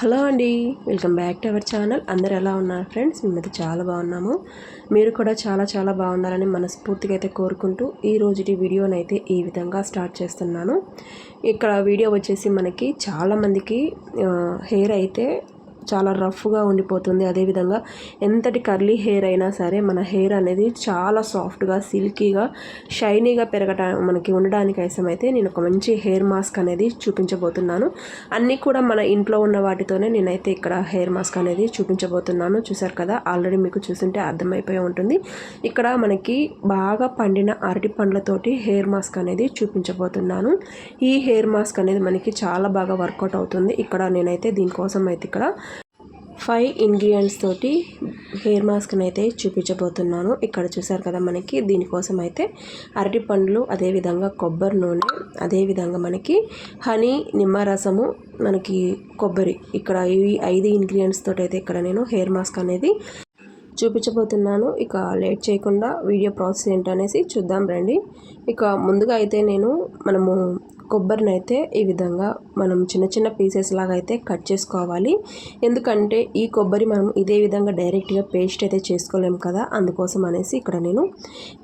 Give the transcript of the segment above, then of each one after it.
Hello అండి welcome back to our channel. అందరు ఎలా ఉన్నారు ఫ్రెండ్స్? మేమైతే చాలా బాగున్నాము. మీరు కూడా చాలా చాలా బాగున్నారని మనస్ఫూర్తిగా అయితే కోరుకుంటూ ఈ రోజుటి వీడియోనైతే అయితే ఈ విధంగా స్టార్ట్ చేస్తున్నాను. ఇక్కడ వీడియో వచ్చేసి మనకి చాలామందికి హెయిర్ అయితే చాలా రఫ్గా ఉండిపోతుంది. అదేవిధంగా ఎంతటి కర్లీ హెయిర్ అయినా సరే మన హెయిర్ అనేది చాలా సాఫ్ట్గా సిల్కీగా షైనీగా పెరగట మనకి ఉండడానికి అయితే నేను ఒక మంచి హెయిర్ మాస్క్ అనేది చూపించబోతున్నాను. అన్నీ కూడా మన ఇంట్లో ఉన్న వాటితోనే నేనైతే ఇక్కడ హెయిర్ మాస్క్ అనేది చూపించబోతున్నాను. చూసారు కదా? ఆల్రెడీ మీకు చూస్తుంటే అర్థమైపోయి ఉంటుంది. ఇక్కడ మనకి బాగా పండిన అరటి పండ్లతోటి హెయిర్ మాస్క్ అనేది చూపించబోతున్నాను. ఈ హెయిర్ మాస్క్ అనేది మనకి చాలా బాగా వర్కౌట్ అవుతుంది. ఇక్కడ నేనైతే దీనికోసం అయితే ఇక్కడ ఫైవ్ ఇంగ్రీడియంట్స్ తోటి హెయిర్ మాస్క్ని అయితే చూపించబోతున్నాను. ఇక్కడ చూసారు కదా మనకి దీనికోసం అయితే అరటి పండ్లు అదేవిధంగా కొబ్బరి నూనె అదేవిధంగా మనకి హనీ నిమ్మరసము మనకి కొబ్బరి. ఇక్కడ ఇవి ఐదు ఇంగ్రీడియంట్స్ తోటి అయితే ఇక్కడ నేను హెయిర్ మాస్క్ అనేది చూపించబోతున్నాను. ఇక లేట్ చేయకుండా వీడియో ప్రాసెస్ ఏంటనేసి చూద్దాం రండి. ఇక ముందుగా అయితే నేను మనము కొబ్బరిని అయితే ఈ విధంగా మనం చిన్న చిన్న పీసెస్ లాగా అయితే కట్ చేసుకోవాలి. ఎందుకంటే ఈ కొబ్బరి మనం ఇదే విధంగా డైరెక్ట్గా పేస్ట్ అయితే చేసుకోలేము కదా అందుకోసం అనేసి ఇక్కడ నేను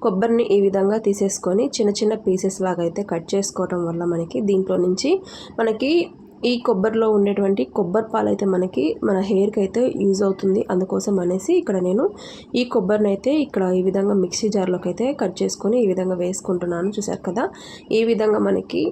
కొబ్బరిని ఈ విధంగా తీసేసుకొని చిన్న చిన్న పీసెస్ లాగా అయితే కట్ చేసుకోవటం వల్ల మనకి దీంట్లో నుంచి మనకి ఈ కొబ్బరిలో ఉండేటువంటి కొబ్బరి పాలు అయితే మనకి మన హెయిర్కి అయితే యూజ్ అవుతుంది. అందుకోసం అనేసి ఇక్కడ నేను ఈ కొబ్బరిని అయితే ఇక్కడ ఈ విధంగా మిక్సీ జార్లోకి అయితే కట్ చేసుకొని ఈ విధంగా వేసుకుంటున్నాను. చూసారు కదా ఈ విధంగా మనకి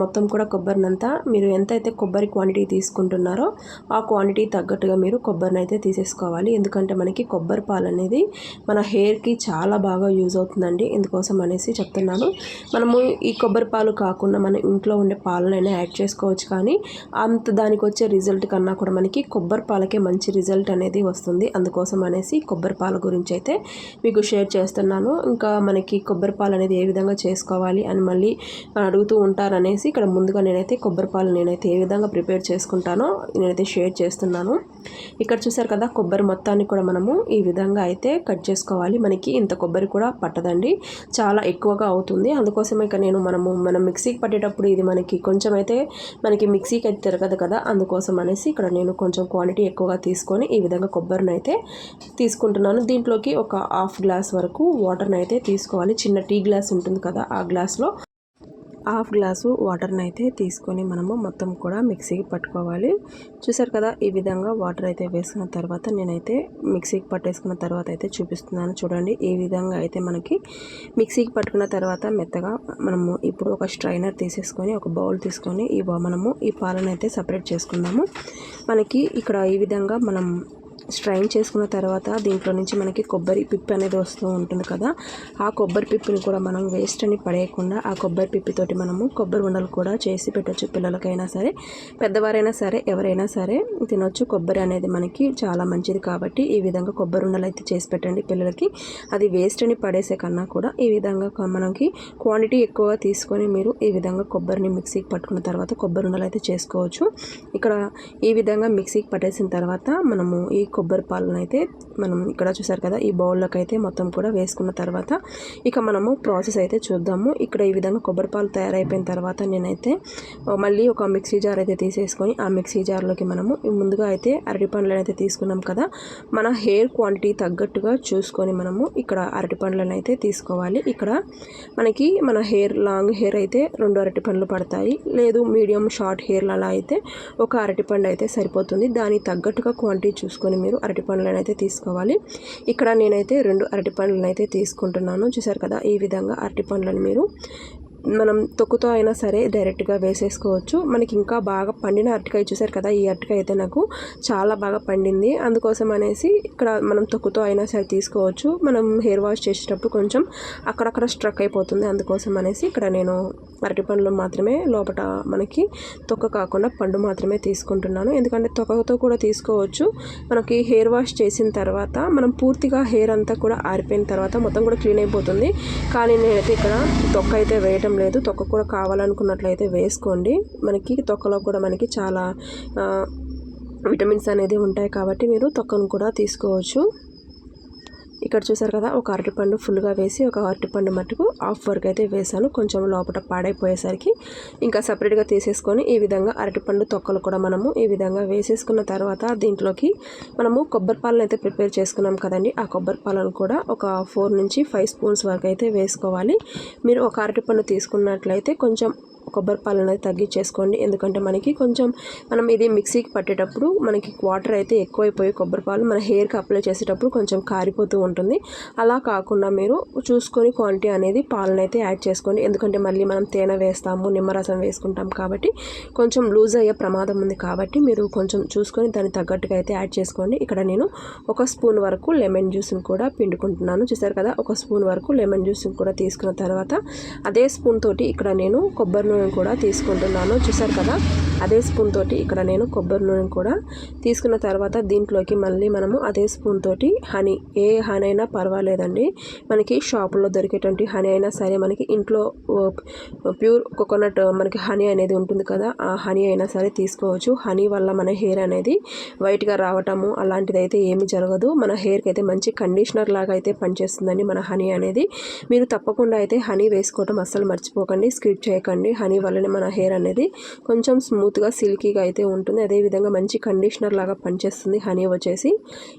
మొత్తం కూడా కొబ్బరినంతా మీరు ఎంత అయితే కొబ్బరి క్వాంటిటీ తీసుకుంటున్నారో ఆ క్వాంటిటీ తగ్గట్టుగా మీరు కొబ్బరిని అయితే తీసేసుకోవాలి. ఎందుకంటే మనకి కొబ్బరి పాలు అనేది మన హెయిర్కి చాలా బాగా యూజ్ అవుతుందండి. ఇందుకోసం అనేసి చెప్తున్నాను. మనము ఈ కొబ్బరి పాలు కాకుండా మన ఇంట్లో ఉండే పాలనైనా యాడ్ చేసుకోవచ్చు కానీ అంత దానికి వచ్చే రిజల్ట్ కన్నా కూడా మనకి కొబ్బరి పాలకే మంచి రిజల్ట్ అనేది వస్తుంది. అందుకోసం అనేసి కొబ్బరి పాల గురించి అయితే మీకు షేర్ చేస్తున్నాను. ఇంకా మనకి కొబ్బరి పాలు అనేది ఏ విధంగా చేసుకోవాలి అని మళ్ళీ అడుగుతూ ఉంటారు అనేసి ఇక్కడ ముందుగా నేనైతే కొబ్బరి పాలు నేనైతే ఏ విధంగా ప్రిపేర్ చేసుకుంటానో నేనైతే షేర్ చేస్తున్నాను. ఇక్కడ చూసారు కదా కొబ్బరి మొత్తాన్ని కూడా మనము ఈ విధంగా అయితే కట్ చేసుకోవాలి. మనకి ఇంత కొబ్బరి కూడా పట్టదండి. చాలా ఎక్కువగా అవుతుంది. అందుకోసం ఇక నేను మనము మనం మిక్సీకి పట్టేటప్పుడు ఇది మనకి కొంచెం అయితే మనకి మిక్సీకి అయితే తిరగదు కదా. అందుకోసం అనేసి ఇక్కడ నేను కొంచెం క్వాంటిటీ ఎక్కువగా తీసుకొని ఈ విధంగా కొబ్బరిని అయితే తీసుకుంటున్నాను. దీంట్లోకి ఒక హాఫ్ గ్లాస్ వరకు వాటర్ని అయితే తీసుకోవాలి. చిన్న టీ గ్లాస్ ఉంటుంది కదా ఆ గ్లాస్లో హాఫ్ గ్లాసు వాటర్ని అయితే తీసుకొని మనము మొత్తం కూడా మిక్సీకి పట్టుకోవాలి. చూసారు కదా ఈ విధంగా వాటర్ అయితే వేసుకున్న తర్వాత నేనైతే మిక్సీకి పట్టేసుకున్న తర్వాత అయితే చూపిస్తున్నాను. చూడండి ఈ విధంగా అయితే మనకి మిక్సీకి పట్టుకున్న తర్వాత మెత్తగా మనము ఇప్పుడు ఒక స్ట్రైనర్ తీసేసుకొని ఒక బౌల్ తీసుకొని ఈ మనము ఈ పాలను అయితే సపరేట్ చేసుకుందాము. మనకి ఇక్కడ ఈ విధంగా మనం స్ట్రైన్ చేసుకున్న తర్వాత దీంట్లో నుంచి మనకి కొబ్బరి పిప్పి అనేది వస్తూ ఉంటుంది కదా ఆ కొబ్బరి పిప్పిని కూడా మనం వేస్ట్ అని పడేయకుండా ఆ కొబ్బరి పిప్పితోటి మనము కొబ్బరి ఉండలు కూడా చేసి పెట్టచ్చు పిల్లలకైనా సరే పెద్దవారైనా సరే ఎవరైనా సరే తినొచ్చు. కొబ్బరి అనేది మనకి చాలా మంచిది కాబట్టి ఈ విధంగా కొబ్బరి ఉండలు అయితే చేసి పెట్టండి పిల్లలకి. అది వేస్ట్ అని పడేసే కన్నా కూడా ఈ విధంగా మనకి క్వాంటిటీ ఎక్కువగా తీసుకొని మీరు ఈ విధంగా కొబ్బరిని మిక్సీకి పట్టుకున్న తర్వాత కొబ్బరి ఉండలు అయితే చేసుకోవచ్చు. ఇక్కడ ఈ విధంగా మిక్సీకి పట్టేసిన తర్వాత మనము ఈ కొబ్బరి పాలను అయితే మనం ఇక్కడ చూసారు కదా ఈ బౌల్లోకి అయితే మొత్తం కూడా వేసుకున్న తర్వాత ఇక మనము ప్రాసెస్ అయితే చూద్దాము. ఇక్కడ ఈ విధంగా కొబ్బరి పాలు తయారైపోయిన తర్వాత నేనైతే మళ్ళీ ఒక మిక్సీ జార్ అయితే తీసేసుకొని ఆ మిక్సీ జార్లోకి మనము ముందుగా అయితే అరటి పండ్లను అయితే తీసుకున్నాం కదా మన హెయిర్ క్వాంటిటీ తగ్గట్టుగా చూసుకొని మనము ఇక్కడ అరటి పండ్లను అయితే తీసుకోవాలి. ఇక్కడ మనకి మన హెయిర్ లాంగ్ హెయిర్ అయితే రెండు అరటి పండ్లు పడతాయి. లేదు మీడియం షార్ట్ హెయిర్ అలా అయితే ఒక అరటి పండు అయితే సరిపోతుంది. దానికి తగ్గట్టుగా క్వాంటిటీ చూసుకొని మీరు. అరటి పండ్లను అయితే తీసుకోవాలి. ఇక్కడ నేనైతే రెండు అరటి పండ్లను అయితే తీసుకుంటున్నాను. చూసారు కదా? ఈ విధంగా అరటి పండ్లను మీరు మనం తొక్కుతో అయినా సరే డైరెక్ట్గా వేసేసుకోవచ్చు. మనకి ఇంకా బాగా పండిన అరటికాయ చూసారు కదా ఈ అరటికాయ అయితే నాకు చాలా బాగా పండింది. అందుకోసం అనేసి ఇక్కడ మనం తొక్కుతో అయినా సరే తీసుకోవచ్చు. మనం హెయిర్ వాష్ చేసేటప్పుడు కొంచెం అక్కడక్కడ స్ట్రక్ అయిపోతుంది. అందుకోసం అనేసి ఇక్కడ నేను అరటి పండ్లు మాత్రమే లోపల మనకి తొక్క కాకుండా పండు మాత్రమే తీసుకుంటున్నాను. ఎందుకంటే తొక్కతో కూడా తీసుకోవచ్చు. మనకి హెయిర్ వాష్ చేసిన తర్వాత మనం పూర్తిగా హెయిర్ అంతా కూడా ఆరిపోయిన తర్వాత మొత్తం కూడా క్లీన్ అయిపోతుంది. కానీ నేనైతే ఇక్కడ తొక్క అయితే వేయటం లేదు. తొక్క కూడా కావాలనుకున్నట్లయితే వేసుకోండి. మనకి తొక్కలో కూడా మనకి చాలా విటమిన్స్ అనేది ఉంటాయి కాబట్టి మీరు తొక్కను కూడా తీసుకోవచ్చు. ఇక్కడ చూసారు కదా ఒక అరటిపండు ఫుల్గా వేసి ఒక అరటిపండు మట్టుకు హాఫ్ వరకు అయితే వేసాను. కొంచెం లోపల పాడైపోయేసరికి ఇంకా సపరేట్గా తీసేసుకొని ఈ విధంగా అరటిపండు తొక్కలు కూడా మనము ఈ విధంగా వేసేసుకున్న తర్వాత దీంట్లోకి మనము కొబ్బరి పాలను అయితే ప్రిపేర్ చేసుకున్నాం కదండి. ఆ కొబ్బరి పాలను కూడా ఒక ఫోర్ నుంచి ఫైవ్ స్పూన్స్ వరకు అయితే వేసుకోవాలి. మీరు ఒక అరటిపండు తీసుకున్నట్లయితే కొంచెం కొబ్బరి పాలు అనేది తగ్గించేసుకోండి. ఎందుకంటే మనకి కొంచెం మనం ఇది మిక్సీకి పట్టేటప్పుడు మనకి వాటర్ అయితే ఎక్కువైపోయి కొబ్బరి పాలు మన హెయిర్కి అప్లై చేసేటప్పుడు కొంచెం కారిపోతూ ఉంటుంది. అలా కాకుండా మీరు చూసుకొని క్వాంటిటీ అనేది పాలను అయితే యాడ్ చేసుకోండి. ఎందుకంటే మళ్ళీ మనం తేనె వేస్తాము నిమ్మరసం వేసుకుంటాం కాబట్టి కొంచెం లూజ్ అయ్యే ప్రమాదం ఉంది కాబట్టి మీరు కొంచెం చూసుకొని దాన్ని తగ్గట్టుగా అయితే యాడ్ చేసుకోండి. ఇక్కడ నేను ఒక స్పూన్ వరకు లెమన్ జ్యూస్ని కూడా పిండుకుంటున్నాను. చూసారు కదా ఒక స్పూన్ వరకు లెమన్ జ్యూస్ని కూడా తీసుకున్న తర్వాత అదే స్పూన్ తోటి ఇక్కడ నేను కొబ్బరి నూనె కూడా తీసుకుంటున్నాను. చూసారు కదా? అదే స్పూన్ తోటి ఇక్కడ నేను కొబ్బరి నూనె కూడా తీసుకున్న తర్వాత దీంట్లోకి మళ్ళీ మనము అదే స్పూన్ తోటి హనీ. ఏ హనీ అయినా పర్వాలేదండి. మనకి షాపులో దొరికేటువంటి హనీ అయినా సరే మనకి ఇంట్లో ప్యూర్ కోకోనట్ మనకి హనీ అనేది ఉంటుంది కదా? ఆ హనీ అయినా సరే తీసుకోవచ్చు. హనీ వల్ల మన హెయిర్ అనేది వైట్గా రావటము అలాంటిది అయితే ఏమి జరగదు. మన హెయిర్కి అయితే మంచి కండిషనర్ లాగా అయితే పనిచేస్తుందండి మన హనీ అనేది. మీరు తప్పకుండా అయితే హనీ వేసుకోవటం అస్సలు మర్చిపోకండి. స్కిప్ చేయకండి. హనీ వల్లనే మన హెయిర్ అనేది కొంచెం స్మూత్గా సిల్కీగా అయితే ఉంటుంది. అదేవిధంగా మంచి కండిషనర్ లాగా పనిచేస్తుంది హనీ వచ్చేసి.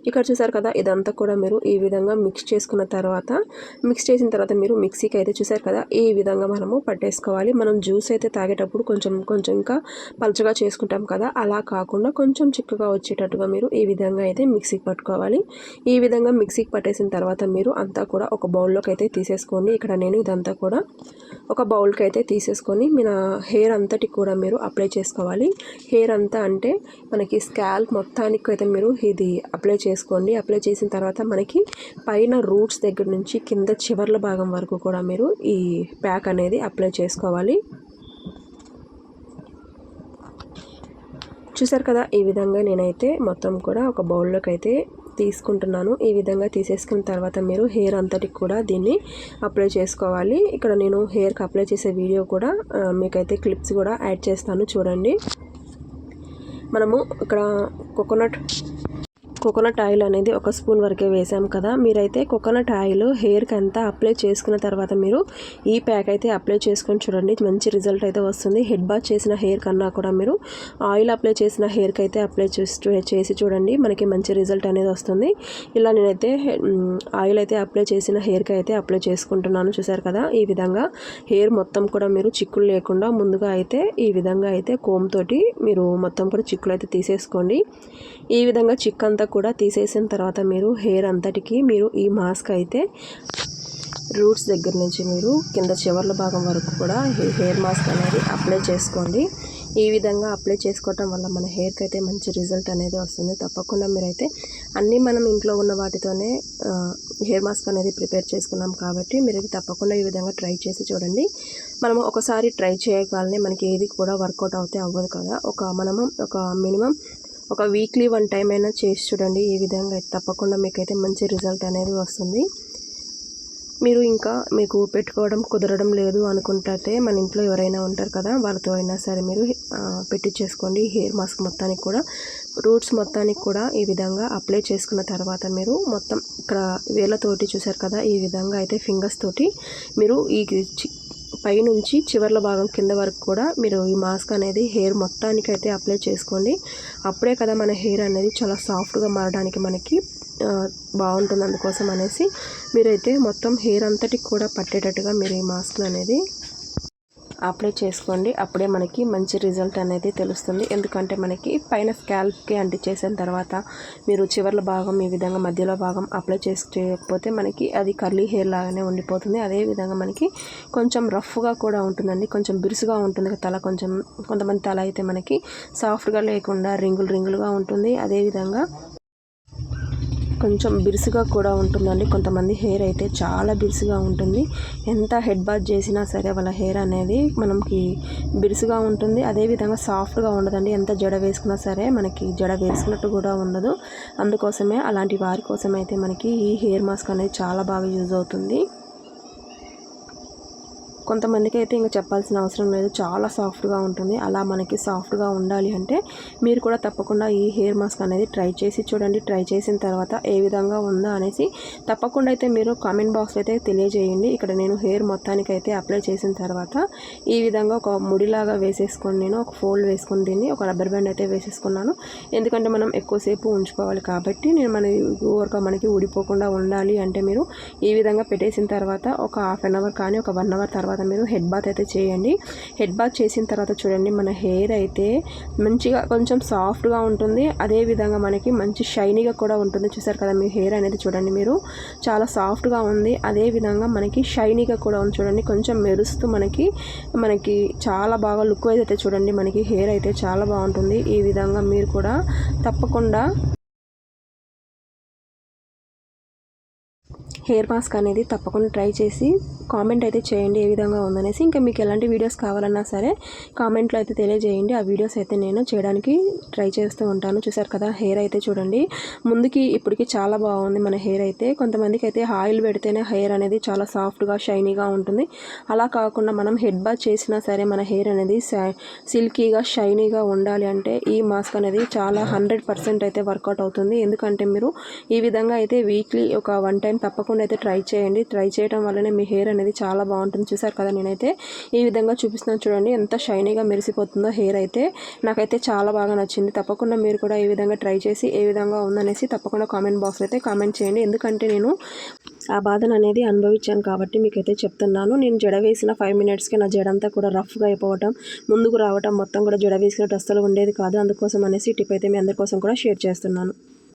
ఇక్కడ చూసారు కదా ఇదంతా కూడా మీరు ఈ విధంగా మిక్స్ చేసుకున్న తర్వాత మిక్స్ చేసిన తర్వాత మీరు మిక్సీకి అయితే చూసారు కదా ఈ విధంగా మనము పట్టేసుకోవాలి. మనం జ్యూస్ అయితే తాగేటప్పుడు కొంచెం కొంచెం ఇంకా పలుచగా చేసుకుంటాం కదా అలా కాకుండా కొంచెం చిక్కగా వచ్చేటట్టుగా మీరు ఈ విధంగా అయితే మిక్సీకి పట్టుకోవాలి. ఈ విధంగా మిక్సీకి పట్టేసిన తర్వాత మీరు అంతా కూడా ఒక బౌల్లోకి అయితే తీసేసుకోండి. ఇక్కడ నేను ఇదంతా కూడా ఒక బౌల్కి అయితే తీసేసుకొని మన హెయిర్ అంతటి కూడా మీరు అప్లై చేసుకోవాలి. హెయిర్ అంతా అంటే మనకి స్కాల్ప్ మొత్తానికి అయితే మీరు ఇది అప్లై చేసుకోండి. అప్లై చేసిన తర్వాత మనకి పైన రూట్స్ దగ్గర నుంచి కింద చివర్ల భాగం వరకు కూడా మీరు ఈ ప్యాక్ అనేది అప్లై చేసుకోవాలి. చూసారు కదా ఈ విధంగా నేనైతే మొత్తం కూడా ఒక బౌల్లోకి అయితే తీసుకుంటున్నాను. ఈ విధంగా తీసేసుకున్న తర్వాత మీరు హెయిర్ అంతటికి కూడా దీన్ని అప్లై చేసుకోవాలి. ఇక్కడ నేను హెయిర్కి అప్లై చేసే వీడియో కూడా మీకైతే క్లిప్స్ కూడా యాడ్ చేస్తాను చూడండి. మనము ఇక్కడ కోకోనట్ కోకోనట్ ఆయిల్ అనేది ఒక స్పూన్ వరకే వేసాం కదా. మీరైతే కోకోనట్ ఆయిల్ హెయిర్కి అంతా అప్లై చేసుకున్న తర్వాత మీరు ఈ ప్యాక్ అయితే అప్లై చేసుకొని చూడండి. మంచి రిజల్ట్ అయితే వస్తుంది. హెడ్ బాత్ చేసిన హెయిర్ కన్నా కూడా మీరు ఆయిల్ అప్లై చేసిన హెయిర్కి అయితే అప్లై చేసి చూడండి. మనకి మంచి రిజల్ట్ అనేది వస్తుంది. ఇలా నేనైతే ఆయిల్ అయితే అప్లై చేసిన హెయిర్కి అయితే అప్లై చేసుకుంటున్నాను. చూసారు కదా? ఈ విధంగా హెయిర్ మొత్తం కూడా మీరు చిక్కులు లేకుండా ముందుగా అయితే ఈ విధంగా అయితే కోమ్ తోటి మీరు మొత్తం కూడా చిక్కులు అయితే తీసేసుకోండి. ఈ విధంగా చిక్ అంతా కూడా తీసేసిన తర్వాత మీరు హెయిర్ అంతటికి మీరు ఈ మాస్క్ అయితే రూట్స్ దగ్గర నుంచి మీరు కింద చివర్ల భాగం వరకు కూడా హెయిర్ మాస్క్ అనేది అప్లై చేసుకోండి. ఈ విధంగా అప్లై చేసుకోవటం వల్ల మన హెయిర్కి అయితే మంచి రిజల్ట్ అనేది వస్తుంది. తప్పకుండా మీరైతే అన్నీ మనం ఇంట్లో ఉన్న వాటితోనే హెయిర్ మాస్క్ అనేది ప్రిపేర్ చేసుకున్నాం కాబట్టి మీరు తప్పకుండా ఈ విధంగా ట్రై చేసి చూడండి. మనము ఒకసారి ట్రై చేయగానే మనకి ఏది కూడా వర్కౌట్ అవుతే అవ్వదు కదా. ఒక మనము ఒక మినిమం ఒక వీక్లీ వన్ టైం అయినా చేసి చూడండి ఈ విధంగా తప్పకుండా మీకైతే మంచి రిజల్ట్ అనేది వస్తుంది. మీరు ఇంకా మీకు పెట్టుకోవడం కుదరడం లేదు అనుకుంటే మన ఇంట్లో ఎవరైనా ఉంటారు కదా వాళ్ళతో అయినా సరే మీరు పెట్టించేసుకోండి హెయిర్ మాస్క్ మొత్తానికి కూడా రూట్స్ మొత్తానికి కూడా ఈ విధంగా అప్లై చేసుకున్న తర్వాత మీరు మొత్తం ఇక్కడ వేళ్ళతోటి చూసారు కదా ఈ విధంగా అయితే ఫింగర్స్ తోటి మీరు ఈ పైనుంచి చివర్ల భాగం కింద వరకు కూడా మీరు ఈ మాస్క్ అనేది హెయిర్ మొత్తానికి అయితే అప్లై చేసుకోండి. అప్పుడే కదా మన హెయిర్ అనేది చాలా సాఫ్ట్గా మారడానికి మనకి బాగుంటుంది అందుకోసం అనేసి మీరైతే మొత్తం హెయిర్ అంతటికి కూడా పట్టేటట్టుగా మీరు ఈ మాస్క్ అనేది అప్లై చేసుకోండి. అప్పుడే మనకి మంచి రిజల్ట్ అనేది తెలుస్తుంది. ఎందుకంటే మనకి పైన స్కాల్ప్కి అంటించేసిన తర్వాత మీరు చివర్ల భాగం ఈ విధంగా మధ్యలో భాగం అప్లై చేయకపోతే మనకి అది కర్లీ హెయిర్ లాగానే ఉండిపోతుంది. అదేవిధంగా మనకి కొంచెం రఫ్గా కూడా ఉంటుందండి. కొంచెం బిరుసుగా ఉంటుంది తల కొంచెం కొంతమంది తల అయితే మనకి సాఫ్ట్గా లేకుండా రింగులు రింగులుగా ఉంటుంది. అదేవిధంగా కొంచెం బిరుసుగా కూడా ఉంటుందండి. కొంతమంది హెయిర్ అయితే చాలా బిరుసుగా ఉంటుంది. ఎంత హెడ్ బాత్ చేసినా సరే వాళ్ళ హెయిర్ అనేది మనకి బిరుసుగా ఉంటుంది. అదేవిధంగా సాఫ్ట్గా ఉండదండి. ఎంత జడ వేసుకున్నా సరే మనకి జడ వేసుకున్నట్టు కూడా ఉండదు. అందుకోసమే అలాంటి వారి కోసం అయితే మనకి ఈ హెయిర్ మాస్క్ అనేది చాలా బాగా యూజ్ అవుతుంది. కొంతమందికి అయితే ఇంకా చెప్పాల్సిన అవసరం లేదు. చాలా సాఫ్ట్గా ఉంటుంది. అలా మనకి సాఫ్ట్గా ఉండాలి అంటే మీరు కూడా తప్పకుండా ఈ హెయిర్ మాస్క్ అనేది ట్రై చేసి చూడండి. ట్రై చేసిన తర్వాత ఏ విధంగా ఉందా అనేసి తప్పకుండా అయితే మీరు కామెంట్ బాక్స్లో అయితే తెలియజేయండి. ఇక్కడ నేను హెయిర్ మొత్తానికి అయితే అప్లై చేసిన తర్వాత ఈ విధంగా ఒక ముడిలాగా వేసేసుకొని నేను ఒక ఫోల్డ్ వేసుకొని దీన్ని ఒక రబ్బర్ బ్యాండ్ అయితే వేసేసుకున్నాను. ఎందుకంటే మనం ఎక్కువసేపు ఉంచుకోవాలి కాబట్టి నేను మన ఊరక మనకి ఊడిపోకుండా ఉండాలి అంటే మీరు ఈ విధంగా పెట్టేసిన తర్వాత ఒక హాఫ్ అన్ అవర్ కానీ ఒక వన్ అవర్ తర్వాత మీరు హెడ్ బాత్ అయితే చేయండి. హెడ్ బాత్ చేసిన తర్వాత చూడండి మన హెయిర్ అయితే మంచిగా కొంచెం సాఫ్ట్గా ఉంటుంది. అదేవిధంగా మనకి మంచి షైనీగా కూడా ఉంటుంది. చూసారు కదా మీ హెయిర్ అనేది చూడండి మీరు చాలా సాఫ్ట్గా ఉంది. అదేవిధంగా మనకి షైనీగా కూడా ఉంది చూడండి. కొంచెం మెరుస్తూ మనకి మనకి చాలా బాగా లుక్ అయితే చూడండి మనకి హెయిర్ అయితే చాలా బాగుంటుంది. ఈ విధంగా మీరు కూడా తప్పకుండా హెయిర్ మాస్క్ అనేది తప్పకుండా ట్రై చేసి కామెంట్ అయితే చేయండి ఏ విధంగా ఉందనేసి. ఇంకా మీకు ఎలాంటి వీడియోస్ కావాలన్నా సరే కామెంట్లో అయితే తెలియజేయండి. ఆ వీడియోస్ అయితే నేను చేయడానికి ట్రై చేస్తూ ఉంటాను. చూసారు కదా హెయిర్ అయితే చూడండి. ముందుకి ఇప్పటికి చాలా బాగుంది మన హెయిర్ అయితే. కొంతమందికి అయితే ఆయిల్ పెడితేనే హెయిర్ అనేది చాలా సాఫ్ట్గా షైనీగా ఉంటుంది. అలా కాకుండా మనం హెడ్ బాత్ చేసినా సరే మన హెయిర్ అనేది సిల్కీగా షైనీగా ఉండాలి అంటే ఈ మాస్క్ అనేది చాలా హండ్రెడ్ పర్సెంట్ అయితే వర్కౌట్ అవుతుంది. ఎందుకంటే మీరు ఈ విధంగా అయితే వీక్లీ ఒక వన్ టైం తప్పకుండా అయితే ట్రై చేయండి. ట్రై చేయడం వల్లనే మీ హెయిర్ అనేది చాలా బాగుంటుంది. చూసారు కదా నేనైతే. ఈ విధంగా చూపిస్తున్నాను చూడండి. ఎంత షైనీగా మెరిసిపోతుందో హెయిర్ అయితే. నాకైతే చాలా బాగా నచ్చింది. తప్పకుండా మీరు కూడా ఈ విధంగా ట్రై చేసి ఏ విధంగా ఉందనేసి తప్పకుండా కామెంట్ బాక్స్ అయితే కామెంట్ చేయండి. ఎందుకంటే నేను ఆ బాధను అనేది అనుభవించాను కాబట్టి మీకైతే చెప్తున్నాను. నేను జడ వేసిన ఫైవ్ మినిట్స్కి నా జడంతా కూడా రఫ్గా అయిపోవటం ముందుకు రావటం మొత్తం కూడా జడ వేసిన అస్సలు ఉండేది కాదు. అందుకోసం అనేసి టిప్ అయితే మీ అందరి కోసం కూడా షేర్ చేస్తున్నాను.